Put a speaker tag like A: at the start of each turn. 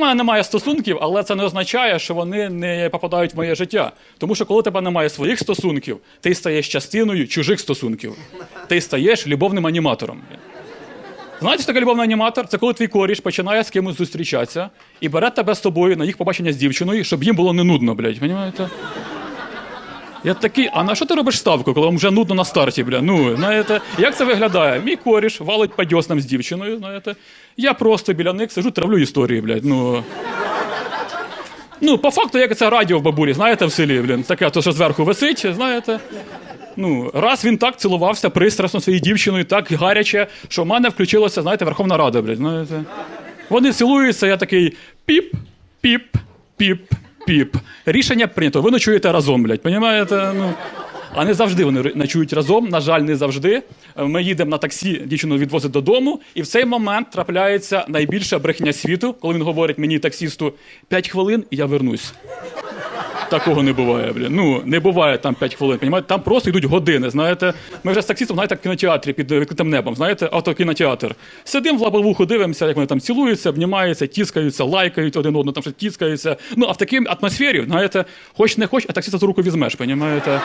A: мене немає стосунків, але це не означає, що вони не попадають в моє життя. Тому що коли тебе немає своїх стосунків, ти стаєш частиною чужих стосунків. Ти стаєш любовним аніматором. Знаєте, що таке любовний аніматор? Це коли твій коріш починає з кимось зустрічатися і бере тебе з собою на їх побачення з дівчиною, щоб їм було не нудно, блядь. Понімаєте? Я такий, а на що ти робиш ставку, коли вам вже нудно на старті, бля? Ну, знаєте, як це виглядає? Мій коріш валить по дьоснам з дівчиною, знаєте. Я просто біля них сижу, травлю історії, блядь. Ну. Ну, по факту, як це радіо в бабулі, знаєте, в селі, блін, таке, то що зверху висить, знаєте. Ну, раз він так цілувався пристрасно своєю дівчиною, так гаряче, що в мене включилася, знаєте, Верховна Рада, блядь, знаєте. Вони цілуються, я такий піп, піп, піп, піп. Рішення прийнято. Ви ночуєте разом, блядь, понімаєте? Ну. А не завжди вони ночують разом. На жаль, не завжди. Е, Ми їдемо на таксі, дівчину відвозить додому, і в цей момент трапляється найбільша брехня світу, коли він говорить мені таксісту 5 хвилин, і я вернусь. Такого не буває, блін. Ну, не буває там 5 хвилин. Понімаєте? Там просто йдуть години. Знаєте, ми вже з таксістом, знаєте, в кінотеатрі під відкритим небом. Знаєте, автокінотеатр. Сидимо в лабовуху, дивимося, як вони там цілуються, обнімаються, тіскаються, лайкають один одного, там щось тіскаються. Ну, а в такій атмосфері, знаєте, хоч не хоч, а таксіста за руку візьмеш, понімаєте?